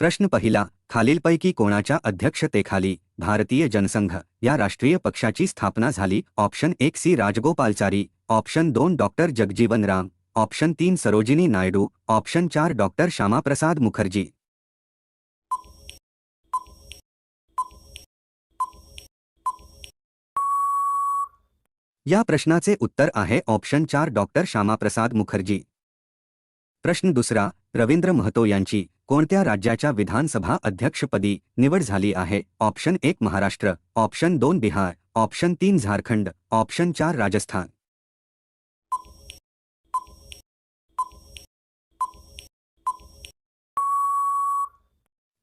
प्रश्न पहिला, खालीलपैकी कोणाच्या अध्यक्षतेखाली भारतीय जनसंघ या राष्ट्रीय पक्षाची स्थापना झाली? ऑप्शन एक सी राजगोपालचारी, ऑप्शन दोन डॉक्टर जगजीवन राम, ऑप्शन तीन सरोजिनी नायडू, ऑप्शन चार डॉक्टर श्यामाप्रसाद मुखर्जी. या प्रश्नाचे उत्तर आहे ऑप्शन चार डॉक्टर श्यामाप्रसाद मुखर्जी. प्रश्न दुसरा, रवींद्र महतो यांची कोणत्या राज्याच्या विधानसभा अध्यक्षपदी निवड झाली आहे? ऑप्शन एक महाराष्ट्र ऑप्शन दोन बिहार ऑप्शन तीन झारखंड ऑप्शन चार राजस्थान.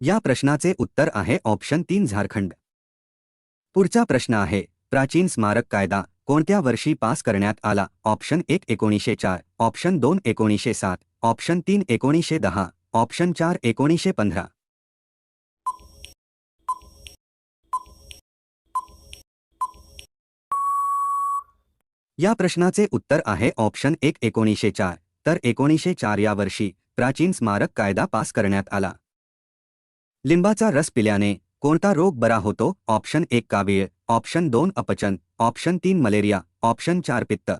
या प्रश्नाचे उत्तर आहे ऑप्शन तीन झारखंड. पुढचा प्रश्न आहे प्राचीन स्मारक कायदा कोणत्या वर्षी पास करण्यात आला? ऑप्शन एक एकोणीसशे चार ऑप्शन दोन एकोणीसशे सात ऑप्शन तीन एकोणीसशे दहा. ऑप्शन चार एकोणीसशे पंधरा. या प्रश्नाचे उत्तर आहे ऑप्शन एक एकोणीसशे चार. तर एकोणीसशे चार या वर्षी प्राचीन स्मारक कायदा पास करण्यात आला. लिंबाचा रस पिल्याने कोणता रोग बरा होतो? ऑप्शन एक कावीळ ऑप्शन दोन अपचन ऑप्शन तीन मलेरिया ऑप्शन चार पित्त.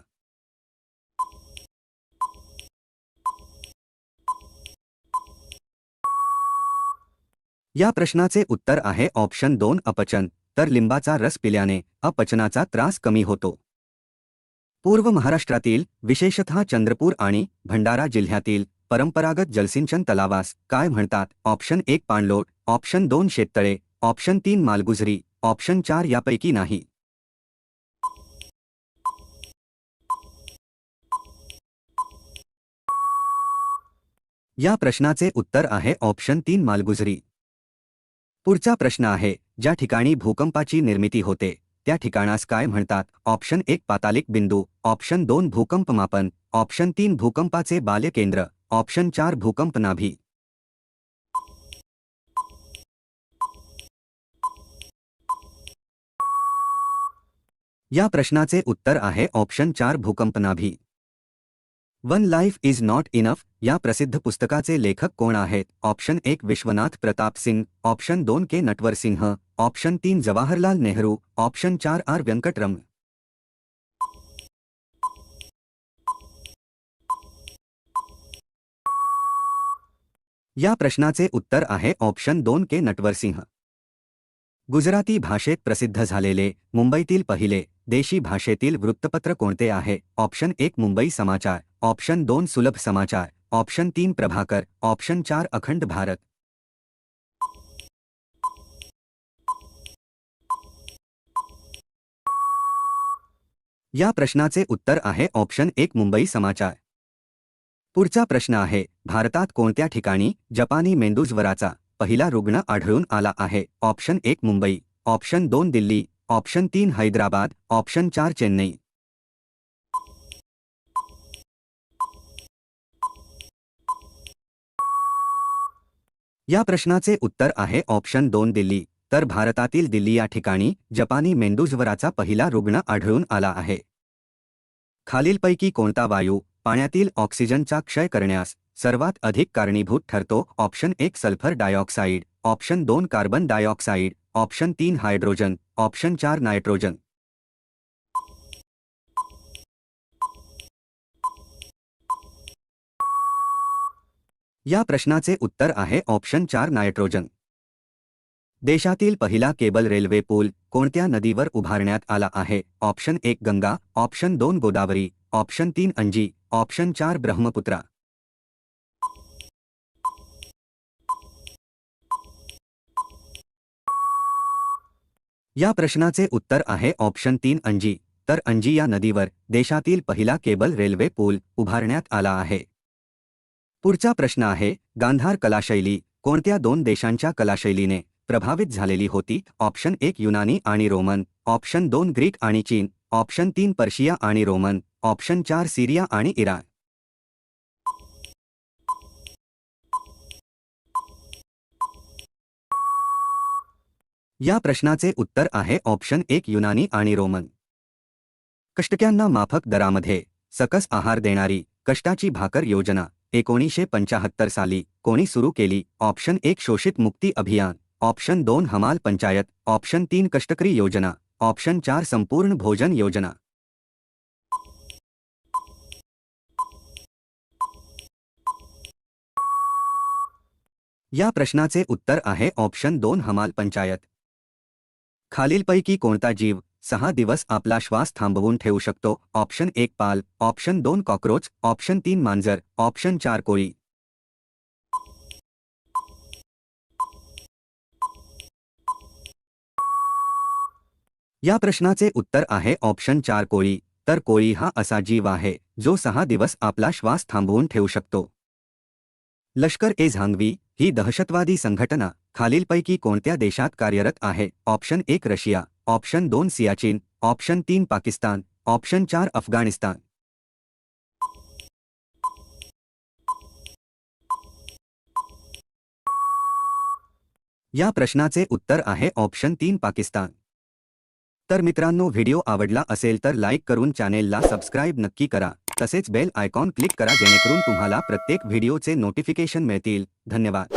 या प्रश्नाचे उत्तर आहे ऑप्शन दोन अपचन. तर लिंबाचा रस पिल्याने अपचनाचा त्रास कमी होतो. पूर्व महाराष्ट्रातील विशेषतः चंद्रपूर आणि भंडारा जिल्ह्यातील परंपरागत जलसिंचन तलावास काय म्हणतात? ऑप्शन एक पाणलोट. ऑप्शन दोन शेततळे. ऑप्शन तीन मालगुजरी ऑप्शन चार यापैकी नाही. या प्रश्नाचे उत्तर आहे ऑप्शन तीन मालगुजरी पुढचा प्रश्न आहे ज्या ठिकाणी भूकंपाची निर्मिती होते त्या ठिकाणास काय म्हणतात? ऑप्शन एक पातालिक बिंदू. ऑप्शन दोन भूकंप मापन. ऑप्शन तीन भूकंपाचे बाल्य केंद्र ऑप्शन चार भूकंप नाभी. या प्रश्नाचे उत्तर आहे ऑप्शन चार भूकंपनाभी one life is not enough या प्रसिद्ध पुस्तकाचे लेखक कोण आहेत? ऑप्शन एक विश्वनाथ प्रताप सिंग ऑप्शन दोन के नटवर सिंह ऑप्शन तीन जवाहरलाल नेहरू ऑप्शन चार आर व्यंकटरमण या प्रश्नाचे उत्तर आहे ऑप्शन दोन के नटवरसिंह गुजराती भाषेत प्रसिद्ध झालेले मुंबईतील पहिले देशी भाषेतील वृत्तपत्र कोणते आहे? ऑप्शन एक मुंबई समाचार. ऑप्शन दोन सुलभ समाचार ऑप्शन तीन प्रभाकर ऑप्शन चार अखंड भारत. या प्रश्नाचे उत्तर आहे ऑप्शन एक मुंबई समाचार. पुढचा प्रश्न आहे भारतात कोणत्या ठिकाणी जपानी मेंदूज्वराचा पहिला रुग्ण आढळून आला आहे? ऑप्शन एक मुंबई ऑप्शन दोन दिल्ली ऑप्शन तीन हैदराबाद ऑप्शन चार चेन्नई. या प्रश्नाचे उत्तर आहे ऑप्शन दोन दिल्ली. तर भारतातील दिल्ली या ठिकाणी जपानी मेंदूज्वराचा पहिला रुग्ण आढळून आला आहे. खालीलपैकी कोणता वायू पाण्यातील ऑक्सिजनचा क्षय करण्यास सर्वात अधिक कारणीभूत ठरतो? ऑप्शन एक सल्फर डायऑक्साईड ऑप्शन दोन कार्बन डायऑक्साईड ऑप्शन तीन हायड्रोजन ऑप्शन चार नायट्रोजन. या प्रश्नाचे उत्तर आहे ऑप्शन चार नायट्रोजन. देशातील पहिला केबल रेल्वे पूल कोणत्या नदीवर उभारण्यात आला आहे? ऑप्शन एक गंगा, ऑप्शन दोन गोदावरी, ऑप्शन तीन अंजी, ऑप्शन चार ब्रह्मपुत्रा. या प्रश्नाचे उत्तर आहे ऑप्शन तीन अंजी, तर अंजी या नदीवर देशातील पहिला केबल रेल्वे पूल उभारण्यात आला आहे. पुढचा प्रश्न आहे गांधार कलाशैली कोणत्या दोन देशांच्या कलाशैलीने प्रभावित झालेली होती? ऑप्शन एक युनानी आणि रोमन ऑप्शन दोन ग्रीक आणि चीन ऑप्शन तीन पर्शिया आणि रोमन ऑप्शन चार सिरिया आणि इराण. या प्रश्नाचे उत्तर आहे ऑप्शन एक युनानी आणि रोमन. कष्टक्यांना माफक दरामध्ये सकस आहार देणारी कष्टाची भाकर योजना. एकोणीसशे पंचाहत्तर साली कोणी सुरू केली ऑप्शन एक शोषित मुक्ती अभियान ऑप्शन दोन हमाल पंचायत ऑप्शन तीन कष्टकरी योजना ऑप्शन चार संपूर्ण भोजन योजना. या प्रश्नाचे उत्तर आहे ऑप्शन दोन हमाल पंचायत. खालीलपैकी कोणता जीव सहा दिवस आपला श्वास थांबवून ठेवू शकतो. ऑप्शन एक पाल, ऑप्शन दोन कॉक्रोच, ऑप्शन तीन मांजर, ऑप्शन चार कोळी. या प्रश्नाचे उत्तर आहे ऑप्शन चार कोळी. तर कोळी हा असा जीव आहे, जो सहा दिवस आपला श्वास थांबवून ठेवू शकतो. लष्कर ए झांगवी ही दहशतवादी संघटना, खालीलपैकी कोणत्या देशात कार्यरत आहे? ऑप्शन एक रशिया. ऑप्शन दोन सियाचीन ऑप्शन तीन पाकिस्तान ऑप्शन चार अफगाणिस्तान. या प्रश्नाचे उत्तर आहे ऑप्शन तीन पाकिस्तान. तर मित्रांनो व्हिडिओ आवडला असेल तर लाईक करून चॅनेलला सबस्क्राईब नक्की करा. तसेच बेल आयकॉन क्लिक करा जेणेकरून तुम्हाला प्रत्येक व्हिडिओचे नोटिफिकेशन मिळतील. धन्यवाद.